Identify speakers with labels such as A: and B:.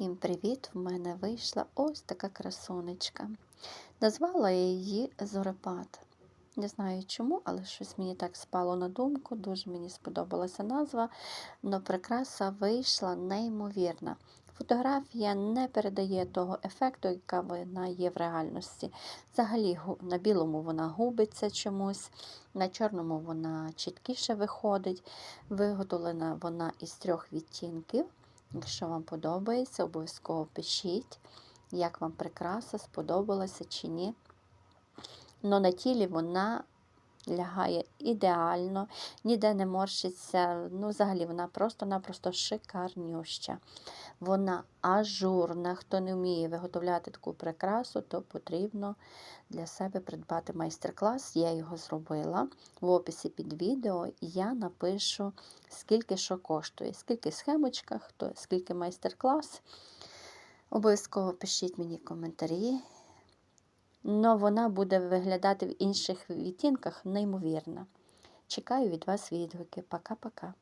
A: Всім привіт! В мене вийшла ось така красунечка. Назвала я її Зорепад. Не знаю чому, але щось мені так спало на думку. Дуже мені сподобалася назва, але прикраса вийшла неймовірна. Фотографія не передає того ефекту, яка вона є в реальності. Взагалі, на білому вона губиться чомусь, на чорному вона чіткіше виходить. Виготовлена вона із трьох відтінків. Якщо вам подобається, обов'язково пишіть, як вам прикраса, сподобалася чи ні. Но на тілі вона лягає ідеально, ніде не морщиться. Ну, взагалі, вона просто-напросто шикарнюща. Вона ажурна. Хто не вміє виготовляти таку прикрасу, то потрібно для себе придбати майстер-клас. Я його зробила. В описі під відео я напишу, скільки що коштує, скільки схемочка, хто, скільки майстер-клас. Обов'язково пишіть мені коментарі. Но вона буде виглядати в інших відтінках неймовірно. Чекаю від вас відгуки. Пока-пока.